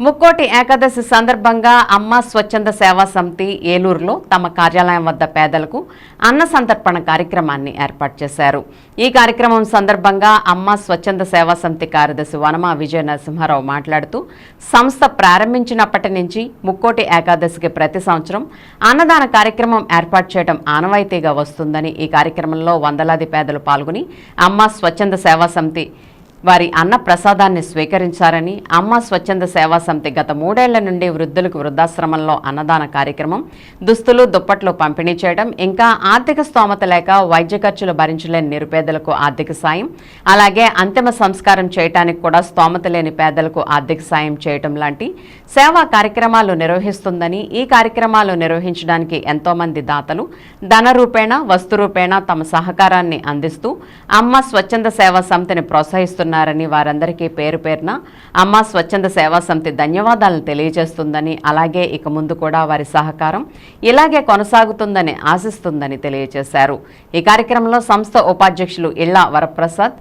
ముక్కోటి ఏకాదశి సందర్భంగా అమ్మ స్వచ్ఛంద సేవా సమితి ఏలూరులో తమ కార్యాలయం వద్ద పేదలకు అన్న సంతర్పణ కార్యక్రమాన్ని ఏర్పాటు చేశారు. ఈ కార్యక్రమం సందర్భంగా అమ్మ స్వచ్ఛంద సేవా సమితి కార్యదర్శి వనమా విజయ నరసింహారావు మాట్లాడుతూ సంస్థ ప్రారంభించినప్పటి నుంచి ముక్కోటి ఏకాదశికి ప్రతి సంవత్సరం అన్నదాన కార్యక్రమం ఏర్పాటు చేయడం ఆనవాయితీగా వస్తుందని ఈ కార్యక్రమంలో వందలాది పేదలు పాల్గొని అమ్మ స్వచ్ఛంద సేవా సమితి వారి అన్న ప్రసాదాన్ని స్వీకరించారని అమ్మ స్వచ్ఛంద సేవా సమితి గత మూడేళ్ళ నుండి వృద్ధులకు వృద్ధాశ్రమంలో అన్నదాన కార్యక్రమం దుస్తులు దుప్పట్లు పంపిణీ చేయడం ఇంకా ఆర్థిక స్తోమత లేక వైద్య ఖర్చులు భరించలేని నిరుపేదలకు ఆర్థిక సాయం అలాగే అంతిమ సంస్కారం చేయటానికి కూడా స్తోమత లేని పేదలకు ఆర్థిక సాయం చేయటం లాంటి సేవా కార్యక్రమాలు నిర్వహిస్తుందని ఈ కార్యక్రమాలు నిర్వహించడానికి ఎంతోమంది దాతలు ధన రూపేణ వస్తు రూపేణ తమ సహకారాన్ని అందిస్తూ అమ్మ స్వచ్ఛంద సేవా సమితిని చేస్తున్నారని వారందరికీ పేరు పేరున అమ్మ స్వచ్ఛంద సేవా సమితి ధన్యవాదాలను తెలియజేస్తుందని అలాగే ఇక ముందు కూడా వారి సహకారం ఇలాగే కొనసాగుతుందని ఆశిస్తుందని తెలియజేశారు. ఈ కార్యక్రమంలో సంస్థ ఉపాధ్యక్షులు ఇళ్ళ వరప్రసాద్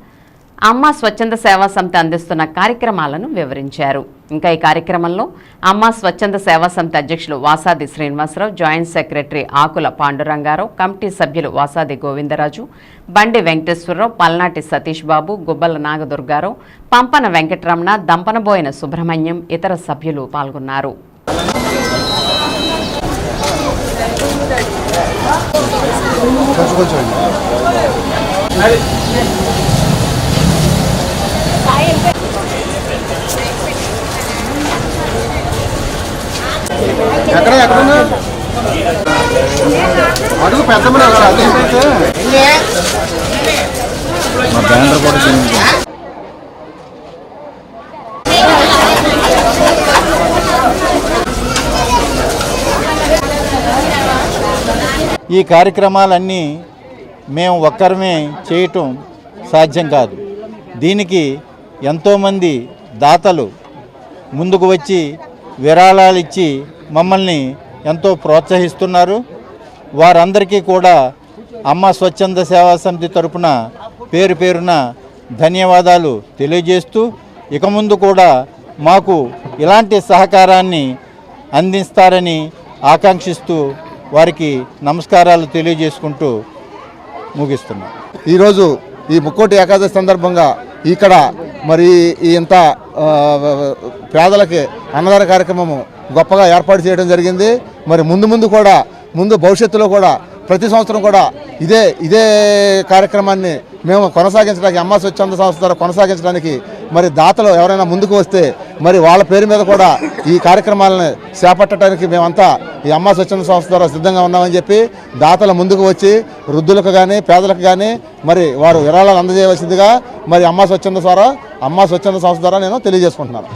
అమ్మ స్వచ్ఛంద సేవా సమితి అందిస్తున్న కార్యక్రమాలను వివరించారు. ఇంకా ఈ కార్యక్రమంలో అమ్మ స్వచ్ఛంద సేవా సమితి అధ్యక్షులు Vasadi Srinivasarao joint secretary Akula Pandurangarao committee సభ్యులు వాసాది గోవిందరాజు బండి వెంకటేశ్వరరావు పల్నాటి సతీష్ బాబు గుబ్బల నాగదుర్గారావు పంపన వెంకటరమణ దంపనబోయిన సుబ్రహ్మణ్యం ఇతర సభ్యులు పాల్గొన్నారు. కొంచెం కొంచెం. ఎక్కడ ఎక్కడ ఉన్నా? అడుగు పెద్దమ్మ అదే మా బ్యానర్ కూడా చేయించు ఈ కార్యక్రమాలన్నీ మేము ఒక్కరమే చేయటం సాధ్యం కాదు. దీనికి ఎంతోమంది దాతలు ముందుకు వచ్చి విరాళాలు ఇచ్చి మమ్మల్ని ఎంతో ప్రోత్సహిస్తున్నారు. వారందరికీ కూడా అమ్మ స్వచ్ఛంద సేవా సమితి తరపున పేరు పేరున ధన్యవాదాలు తెలియజేస్తూ ఇక ముందు కూడా మాకు ఇలాంటి సహకారాన్ని అందిస్తారని ఆకాంక్షిస్తూ వారికి నమస్కారాలు తెలియజేసుకుంటూ ముగిస్తున్నాం. ఈరోజు ఈ ముక్కోటి ఏకాదశి సందర్భంగా ఇక్కడ మరి ఇంత పేదలకి అన్నదాన కార్యక్రమము గొప్పగా ఏర్పాటు చేయడం జరిగింది. మరి ముందు ముందు కూడా ముందు భవిష్యత్తులో కూడా ప్రతి సంవత్సరం కూడా ఇదే ఇదే కార్యక్రమాన్ని మేము కొనసాగించడానికి అమ్మ స్వచ్ఛంద సంస్థ ద్వారా కొనసాగించడానికి మరి దాతలు ఎవరైనా ముందుకు వస్తే మరి వాళ్ళ పేరు మీద కూడా ఈ కార్యక్రమాలను చేపట్టడానికి మేమంతా ఈ అమ్మ స్వచ్ఛంద సంస్థ ద్వారా సిద్ధంగా ఉన్నామని చెప్పి దాతలు ముందుకు వచ్చి వృద్ధులకు కానీ పేదలకు కానీ మరి వారు విరాళాలు అందజేయవలసిందిగా మరి అమ్మ స్వచ్ఛంద ద్వారా అమ్మ స్వచ్ఛంద సంస్థ ద్వారా నేను తెలియజేసుకుంటున్నాను.